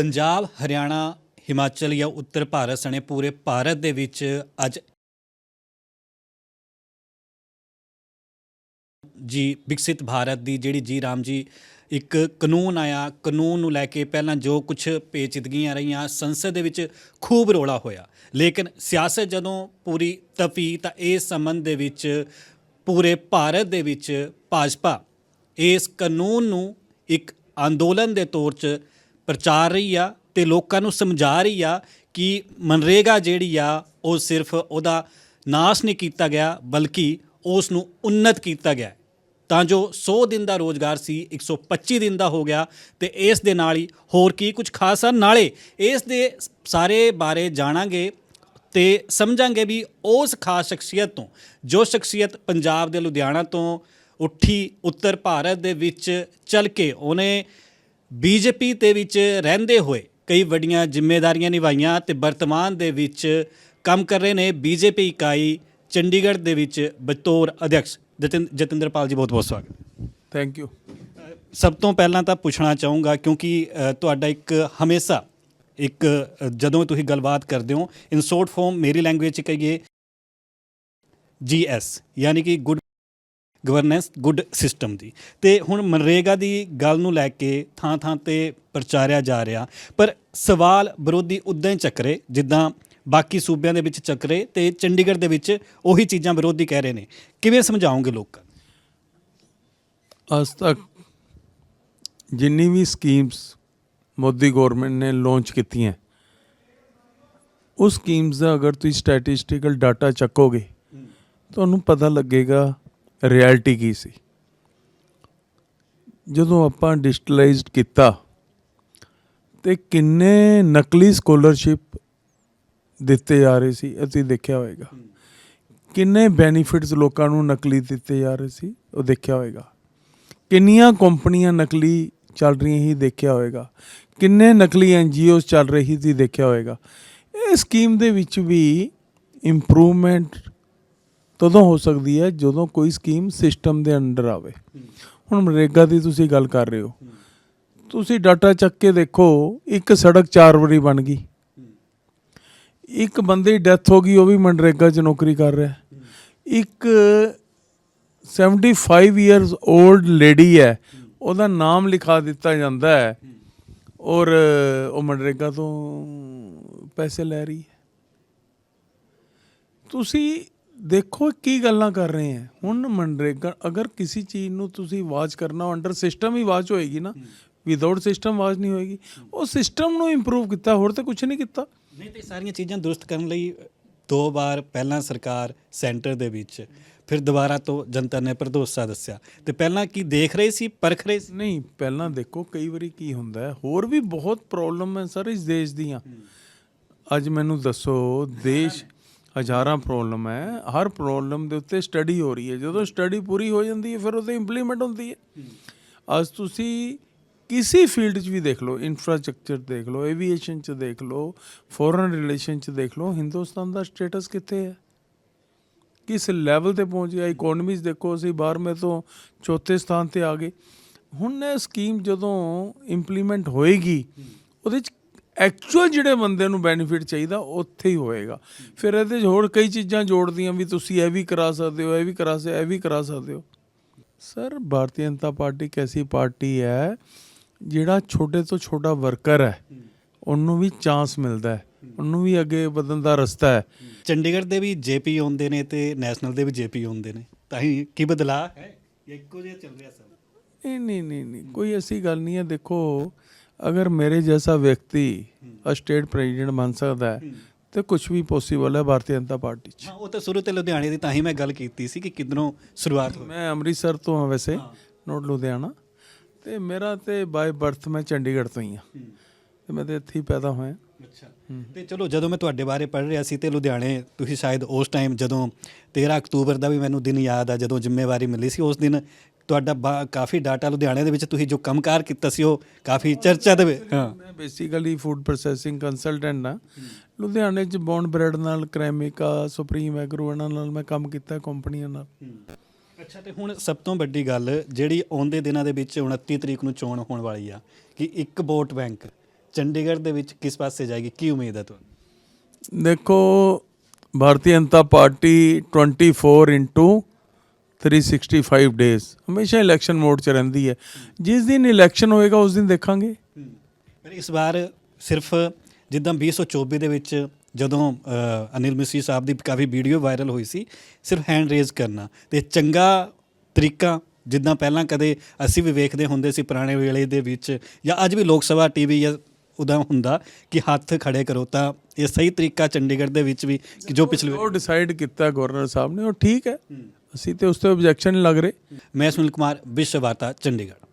ਪੰਜਾਬ, ਹਰਿਆਣਾ, ਹਿਮਾਚਲ ਜਾਂ ਉੱਤਰ ਭਾਰਤ ਸਣੇ ਪੂਰੇ ਭਾਰਤ ਦੇ ਵਿੱਚ ਅੱਜ ਜੀ ਵਿਕਸਿਤ ਭਾਰਤ ਦੀ ਜਿਹੜੀ ਜੀ ਰਾਮ ਜੀ ਇੱਕ ਕਾਨੂੰਨ ਆਇਆ, ਕਾਨੂੰਨ ਨੂੰ ਲੈ ਕੇ ਪਹਿਲਾਂ ਜੋ ਕੁਝ ਪੇਚੀਦਗੀਆਂ ਰਹੀਆਂ, ਸੰਸਦ ਦੇ ਵਿੱਚ ਖੂਬ ਰੋਲਾ ਹੋਇਆ। ਲੇਕਿਨ ਸਿਆਸਤ ਜਦੋਂ ਪੂਰੀ ਤਪੀ ਤਾਂ ਇਸ ਸੰਬੰਧ ਦੇ ਵਿੱਚ ਪੂਰੇ ਭਾਰਤ ਦੇ ਵਿੱਚ ਭਾਜਪਾ ਇਸ ਕਾਨੂੰਨ ਨੂੰ ਇੱਕ ਅੰਦੋਲਨ ਦੇ ਤੌਰ 'ਚ ਪ੍ਰਚਾਰ ਰਹੀ ਆ ਤੇ ਲੋਕਾਂ ਨੂੰ ਸਮਝਾ ਰਹੀ ਆ ਕਿ ਮਨਰੇਗਾ ਜਿਹੜੀ ਆ, ਉਹ ਸਿਰਫ ਉਹਦਾ ਨਾਸ਼ ਨਹੀਂ ਕੀਤਾ ਗਿਆ, ਬਲਕਿ ਉਸ ਨੂੰ ਉન્નਤ ਕੀਤਾ ਗਿਆ। ਤਾਂ ਜੋ 100 ਦਿਨ ਦਾ ਰੋਜ਼ਗਾਰ ਸੀ 125 ਦਿਨ ਦਾ ਹੋ ਗਿਆ ਤੇ ਇਸ ਦੇ ਨਾਲ ਹੀ ਹੋਰ ਕੀ ਕੁਝ ਖਾਸ ਆ? ਨਾਲੇ ਇਸ ਦੇ ਸਾਰੇ ਬਾਰੇ ਜਾਣਾਂਗੇ ਤੇ ਸਮਝਾਂਗੇ ਵੀ ਉਸ ਖਾਸ ਸ਼ਖਸੀਅਤ ਤੋਂ, ਜੋ ਸ਼ਖਸੀਅਤ ਪੰਜਾਬ ਦੇ ਲੁਧਿਆਣਾ ਤੋਂ ਉੱਠੀ ਉੱਤਰ ਭਾਰਤ ਦੇ ਵਿੱਚ ਚੱਲ ਕੇ ਉਹਨੇ ਬੀਜੇਪੀ ਦੇ ਵਿੱਚ ਰਹਿੰਦੇ ਹੋਏ ਕਈ ਵੱਡੀਆਂ ਜ਼ਿੰਮੇਵਾਰੀਆਂ ਨਿਭਾਈਆਂ ਤੇ ਵਰਤਮਾਨ ਦੇ ਵਿੱਚ ਕੰਮ ਕਰ ਰਹੇ ਨੇ ਬੀਜੇਪੀ ਇਕਾਈ ਚੰਡੀਗੜ੍ਹ ਦੇ ਵਿੱਚ ਬਤੌਰ ਅਧਿਕਸ਼ ਜਤਿੰ ਜਤਿੰਦਰਪਾਲ ਜੀ ਬਹੁਤ ਬਹੁਤ ਸਵਾਗਤ। ਥੈਂਕ ਯੂ ਸਭ ਤੋਂ ਪਹਿਲਾਂ ਤਾਂ ਪੁੱਛਣਾ ਚਾਹੂੰਗਾ ਕਿਉਂਕਿ ਤੁਹਾਡਾ ਇੱਕ ਹਮੇਸ਼ਾ ਇੱਕ ਜਦੋਂ ਤੁਸੀਂ ਗੱਲਬਾਤ ਕਰਦੇ ਹੋ ਇਨ ਸ਼ੋਰਟ ਫਾਰਮ ਮੇਰੀ ਲੈਂਗੁਏਜ ਚ ਕਹੀਏ ਜੀਐਸ ਯਾਨੀ ਕਿ ਗੁੱਡ ਗਵਰਨੈਂਸ ਗੁੱਡ ਸਿਸਟਮ ਦੀ। ਤੇ ਹੁਣ ਮਨਰੇਗਾ ਦੀ ਗੱਲ ਨੂੰ ਲੈ ਕੇ ਥਾਂ ਥਾਂ ਤੇ ਪ੍ਰਚਾਰਿਆ ਜਾ ਰਿਹਾ। ਪਰ ਸਵਾਲ ਵਿਰੋਧੀ ਉਦਾਂ ਹੀ ਚੱਕਰੇ ਜਿੱਦਾਂ ਬਾਕੀ ਸੂਬਿਆਂ ਦੇ ਵਿੱਚ ਚੱਕਰੇ ਤੇ ਚੰਡੀਗੜ੍ਹ ਦੇ ਵਿੱਚ ਉਹੀ ਚੀਜ਼ਾਂ ਵਿਰੋਧੀ ਕਹਿ ਰਹੇ ਨੇ। ਕਿਵੇਂ ਸਮਝਾਓਗੇ ਲੋਕਾਂ? ਨੂੰ? ਅੱਜ ਤੱਕ ਜਿੰਨੀ ਵੀ ਸਕੀਮਸ ਮੋਦੀ ਗਵਰਨਮੈਂਟ ਨੇ ਲਾਂਚ ਕੀਤੀਆਂ ਉਸ ਸਕੀਮਸ ਦਾ ਅਗਰ ਤੁਸੀਂ ਸਟੈਟਿਸਟੀਕਲ ਡਾਟਾ ਚੱਕੋਗੇ ਤੁਹਾਨੂੰ ਪਤਾ ਲੱਗੇਗਾ ਰਿਐਲਿਟੀ ਕੀ ਸੀ? ਜਦੋਂ ਆਪਾਂ ਡਿਜੀਟਲਾਈਜ਼ਡ ਕੀਤਾ, ਤੇ ਕਿੰਨੇ ਨਕਲੀ ਸਕਾਲਰਸ਼ਿਪ ਦਿੱਤੇ ਜਾ ਰਹੇ ਸੀ, ਅਸੀਂ ਦੇਖਿਆ ਹੋਵੇਗਾ ਕਿੰਨੇ ਬੈਨੀਫਿਟਸ ਲੋਕਾਂ ਨੂੰ ਨਕਲੀ ਦਿੱਤੇ ਜਾ ਰਹੇ ਸੀ, ਉਹ ਦੇਖਿਆ ਹੋਵੇਗਾ ਕਿੰਨੀਆਂ ਕੰਪਨੀਆਂ ਨਕਲੀ ਚੱਲ ਰਹੀਆਂ ਸੀ, ਦੇਖਿਆ ਹੋਵੇਗਾ ਕਿੰਨੇ ਨਕਲੀ ਐਨਜੀਓਜ਼ ਚੱਲ ਰਹੀ ਸੀ, ਦੇਖਿਆ ਹੋਵੇਗਾ ਇਹ ਸਕੀਮ ਦੇ ਵਿੱਚ ਵੀ ਇੰਪਰੂਵਮੈਂਟ ਤਦੋਂ ਹੋ ਸਕਦੀ ਹੈ ਜਦੋਂ ਕੋਈ ਸਕੀਮ ਸਿਸਟਮ ਦੇ ਅੰਡਰ ਆਵੇ। ਹੁਣ ਮਨਰੇਗਾ ਦੀ ਤੁਸੀਂ ਗੱਲ ਕਰ ਰਹੇ ਹੋ। ਤੁਸੀਂ ਡਾਟਾ ਚੱਕ ਕੇ ਦੇਖੋ, ਇੱਕ ਸੜਕ ਚਾਰ ਵਾਰੀ ਬਣ ਗਈ। ਇੱਕ ਬੰਦੇ ਦੀ ਡੈਥ ਹੋ ਗਈ, ਉਹ ਵੀ ਮਨਰੇਗਾ 'ਚ ਨੌਕਰੀ ਕਰ ਰਿਹਾ। ਹੈ। ਇੱਕ 75 ਇਅਰਸ 올ਡ ਲੇਡੀ ਹੈ, ਉਹਦਾ ਨਾਮ ਲਿਖਾ ਦਿੱਤਾ ਜਾਂਦਾ ਹੈ। ਔਰ ਉਹ ਮਨਰੇਗਾ ਤੋਂ ਪੈਸੇ ਲੈ ਰਹੀ ਹੈ। ਤੁਸੀਂ ਦੇਖੋ ਕੀ ਗੱਲਾਂ ਕਰ ਰਹੇ ਹੈ। ਹੁਣ ਮਨਰੇਗਾ ਅਗਰ ਕਿਸੇ ਚੀਜ਼ ਨੂੰ ਤੁਸੀਂ ਵਾਚ ਕਰਨਾ ਅੰਡਰ ਸਿਸਟਮ ਹੀ ਵਾਚ ਹੋਏਗੀ ਨਾ ਵਿਦਆਊਟ ਸਿਸਟਮ ਵਾਚ ਨਹੀਂ ਹੋਏਗੀ। ਉਹ ਸਿਸਟਮ ਨੂੰ ਇੰਪਰੂਵ ਕੀਤਾ ਹੋਰ ਤਾਂ ਕੁਝ ਨਹੀਂ ਕੀਤਾ। ਨਹੀਂ ਤੇ ਸਾਰੀਆਂ ਚੀਜ਼ਾਂ ਦਰੁਸਤ ਕਰਨ ਲਈ ਦੋ ਵਾਰ ਪਹਿਲਾਂ ਸਰਕਾਰ ਸੈਂਟਰ ਦੇ ਵਿੱਚ ਫਿਰ ਦੁਬਾਰਾ ਤੋਂ ਜਨਤਾ ਨੇ ਭਰਦੋਸਾ ਦੱਸਿਆ। ਤੇ ਪਹਿਲਾਂ ਕੀ ਦੇਖ ਰਹੇ ਸੀ ਪਰਖ ਰਹੇ ਸੀ? ਨਹੀਂ ਪਹਿਲਾਂ ਦੇਖੋ ਕਈ ਵਾਰੀ ਕੀ ਹੁੰਦਾ ਹੈ ਹੋਰ ਵੀ ਬਹੁਤ ਪ੍ਰੋਬਲਮ ਹੈ ਸਰ ਇਸ ਦੇਸ਼ ਦੀਆਂ। ਅੱਜ ਮੈਨੂੰ ਦੱਸੋ ਦੇਸ਼ ਹਜ਼ਾਰਾਂ ਪ੍ਰੋਬਲਮ ਹੈ। ਹਰ ਪ੍ਰੋਬਲਮ ਦੇ ਉੱਤੇ ਸਟੱਡੀ ਹੋ ਰਹੀ ਹੈ। ਜਦੋਂ ਸਟੱਡੀ ਪੂਰੀ ਹੋ ਜਾਂਦੀ ਹੈ, ਫਿਰ ਉਹਦੇ ਇੰਪਲੀਮੈਂਟ ਹੁੰਦੀ ਹੈ। ਅੱਜ ਤੁਸੀਂ ਕਿਸੇ ਫੀਲਡ 'ਚ ਵੀ ਦੇਖ ਲਓ ਇਨਫਰਾਸਟ੍ਰਕਚਰ ਦੇਖ ਲਓ ਐਵੀਏਸ਼ਨ 'ਚ ਦੇਖ ਲਓ ਫੋਰਨ ਰਿਲੇਸ਼ਨ 'ਚ ਦੇਖ ਲਓ, ਹਿੰਦੁਸਤਾਨ ਦਾ ਸਟੇਟਸ ਕਿੱਥੇ ਹੈ? ਕਿਸ ਲੈਵਲ ਤੇ ਪਹੁੰਚ ਗਿਆ? ਇਕਨੋਮੀਜ਼ ਦੇਖੋ ਅਸੀਂ 12ਵੇਂ ਤੋਂ ਚੌਥੇ ਸਥਾਨ ਤੇ ਆ ਗਏ। ਹੁਣ ਇਹ ਸਕੀਮ ਜਦੋਂ ਇੰਪਲੀਮੈਂਟ ਹੋਏਗੀ, ਉਹਦੇ ਚ ਐਕਚੁਅਲ ਜਿਹੜੇ ਬੰਦੇ ਨੂੰ ਬੈਨੀਫਿਟ ਚਾਹੀਦਾ ਉੱਥੇ ਹੀ ਹੋਏਗਾ। ਫਿਰ ਇਹਦੇ 'ਚ ਹੋਰ ਕਈ ਚੀਜ਼ਾਂ ਜੋੜਦੀਆਂ ਵੀ ਤੁਸੀਂ ਇਹ ਵੀ ਕਰਾ ਸਕਦੇ ਹੋ ਇਹ ਵੀ ਕਰਾ ਸਕਦੇ ਇਹ ਵੀ ਕਰਾ ਸਕਦੇ ਹੋ। ਸਰ ਭਾਰਤੀ ਜਨਤਾ ਪਾਰਟੀ ਇੱਕ ਐਸੀ ਪਾਰਟੀ ਹੈ ਜਿਹੜਾ ਛੋਟੇ ਤੋਂ ਛੋਟਾ ਵਰਕਰ ਹੈ। ਉਹਨੂੰ ਵੀ ਚਾਂਸ ਮਿਲਦਾ ਹੈ। ਉਹਨੂੰ ਵੀ ਅੱਗੇ ਵਧਣ ਦਾ ਰਸਤਾ ਹੈ। ਚੰਡੀਗੜ੍ਹ ਦੇ ਵੀ ਜੇਪੀ ਆਉਂਦੇ ਨੇ ਤੇ ਨੈਸ਼ਨਲ ਦੇ ਵੀ ਜੇਪੀ ਆਉਂਦੇ ਨੇ। ਤਾਂ ਹੀ ਕੀ ਬਦਲਾਅ? ਹੈ ਇੱਕੋ ਜਿਹਾ ਚੱਲ ਰਿਹਾ ਸਭ ਨਹੀਂ ਨਹੀਂ ਨਹੀਂ ਕੋਈ ਐਸੀ ਗੱਲ ਨਹੀਂ ਹੈ। ਦੇਖੋ ਅਗਰ ਮੇਰੇ ਜੈਸਾ ਵਿਅਕਤੀ ਸਟੇਟ ਪ੍ਰੈਜ਼ੀਡੈਂਟ ਬਣ ਸਕਦਾ ਹੈ ਤੇ ਕੁਝ ਵੀ ਪੋਸੀਬਲ ਹੈ ਭਾਰਤੀ ਜਨਤਾ ਪਾਰਟੀ 'ਚ। ਹਾਂ ਉਹ ਤਾਂ ਸ਼ੁਰੂ ਤੇ ਲੁਧਿਆਣੇ ਦੀ ਤਾਂ ਹੀ ਮੈਂ ਗੱਲ ਕੀਤੀ ਸੀ ਕਿ ਕਿਧਰੋਂ ਸ਼ੁਰੂਆਤ ਹੋਈ। ਮੈਂ ਅੰਮ੍ਰਿਤਸਰ ਤੋਂ ਹਾਂ ਵੈਸੇ ਨੋਟ ਲੁਧਿਆਣਾ। ਤੇ ਮੇਰਾ ਤੇ ਬਾਈ ਬਰਥ ਮੈਂ ਚੰਡੀਗੜ੍ਹ ਤੋਂ ਹੀ ਹਾਂ। ਤੇ ਮੈਂ ਤੇ ਇੱਥੇ ਹੀ ਪੈਦਾ ਹੋਇਆ। ਅੱਛਾ। ਤੇ ਚਲੋ ਜਦੋਂ ਮੈਂ ਤੁਹਾਡੇ ਬਾਰੇ ਪੜ੍ਹ ਰਿਹਾ ਸੀ ਤੇ ਲੁਧਿਆਣੇ ਤੁਸੀਂ ਸ਼ਾਇਦ ਉਸ ਟਾਈਮ ਜਦੋਂ 13 ਅਕਤੂਬਰ ਦਾ ਵੀ ਮੈਨੂੰ ਦਿਨ ਯਾਦ ਆ ਜਦੋਂ ਜ਼ਿੰਮੇਵਾਰੀ ਮਿਲੀ ਸੀ ਉਸ ਦਿਨ ਤੁਹਾਡਾ ਬਾ- ਕਾਫੀ ਡਾਟਾ ਲੁਧਿਆਣੇ ਦੇ ਵਿੱਚ ਤੁਸੀਂ ਜੋ ਕੰਮਕਾਰ ਕੀਤਾ ਸੀ ਉਹ ਕਾਫੀ ਚਰਚਾ ਦੇ ਵਿੱਚ ਹਾਂ। ਮੈਂ ਬੇਸਿਕਲੀ ਫੂਡ ਪ੍ਰੋਸੈਸਿੰਗ ਕੰਸਲਟੈਂਟ ਹਾਂ। ਲੁਧਿਆਣੇ 'ਚ ਬੌਂਡ ਬ੍ਰੈਡ ਨਾਲ ਕ੍ਰੈਮਿਕਾ ਸੁਪਰੀਮ ਐਗਰੋ ਇਹਨਾਂ ਨਾਲ ਮੈਂ ਕੰਮ ਕੀਤਾ ਕੰਪਨੀਆਂ ਨਾਲ। ਅੱਛਾ ਤੇ ਹੁਣ ਸਭ ਤੋਂ ਵੱਡੀ ਗੱਲ ਜਿਹੜੀ ਆਉਂਦੇ ਦਿਨਾਂ ਦੇ ਵਿੱਚ 29 ਤਰੀਕ ਨੂੰ ਚੋਣ ਹੋਣ ਵਾਲੀ ਆ ਕਿ ਇੱਕ ਵੋਟ ਬੈਂਕ ਚੰਡੀਗੜ੍ਹ ਦੇ ਵਿੱਚ ਕਿਸ ਪਾਸੇ ਜਾਏਗੀ? ਕੀ ਉਮੀਦ ਹੈ ਤੁਹਾਨੂੰ? ਦੇਖੋ Bharatiya Janata party 24 into 365 days ਹਮੇਸ਼ਾ ਇਲੈਕਸ਼ਨ ਮੋਡ 'ਚ ਰਹਿੰਦੀ ਹੈ। ਜਿਸ ਦਿਨ ਇਲੈਕਸ਼ਨ ਹੋਏਗਾ ਉਸ ਦਿਨ ਦੇਖਾਂਗੇ। ਪਰ ਇਸ ਵਾਰ ਸਿਰਫ ਜਿੱਦਾਂ 2024 ਦੇ ਵਿੱਚ ਜਦੋਂ ਅਨਿਲ ਮਿਸਰੀ ਸਾਹਿਬ ਦੀ ਕਾਫੀ ਵੀਡੀਓ ਵਾਇਰਲ ਹੋਈ ਸੀ ਸਿਰਫ ਹੈਂਡ ਰੇਜ਼ ਕਰਨਾ। ਤੇ ਚੰਗਾ ਤਰੀਕਾ ਜਿੱਦਾਂ ਪਹਿਲਾਂ ਕਦੇ ਅਸੀਂ ਵੀ ਵੇਖਦੇ ਹੁੰਦੇ ਸੀ ਪੁਰਾਣੇ ਵੇਲੇ ਦੇ ਵਿੱਚ ਜਾਂ ਅੱਜ ਵੀ ਲੋਕ ਸਭਾ ਟੀਵੀ ਜਾਂ ਉਹਦਾ ਹੁੰਦਾ ਕਿ ਹੱਥ ਖੜੇ ਕਰੋ ਤਾਂ ਇਹ ਸਹੀ ਤਰੀਕਾ ਚੰਡੀਗੜ੍ਹ ਦੇ ਵਿੱਚ ਵੀ ਕਿ ਜੋ ਪਿਛਲੇ ਉਹ ਡਿਸਾਈਡ ਕੀਤਾ ਗਵਰਨਰ ਸਾਹਿਬ ਨੇ ਉਹ ਠੀਕ ਹੈ। ਅਸੀਂ ਤੇ ਉਸ ਤੇ ਆਬਜੈਕਸ਼ਨ ਨਹੀਂ ਲੱਗ ਰਹੇ। ਮੈਂ ਸੁਨੀਲ ਕੁਮਾਰ ਵਿਸ਼ਵ ਵਾਰਤਾ ਚੰਡੀਗੜ੍ਹ।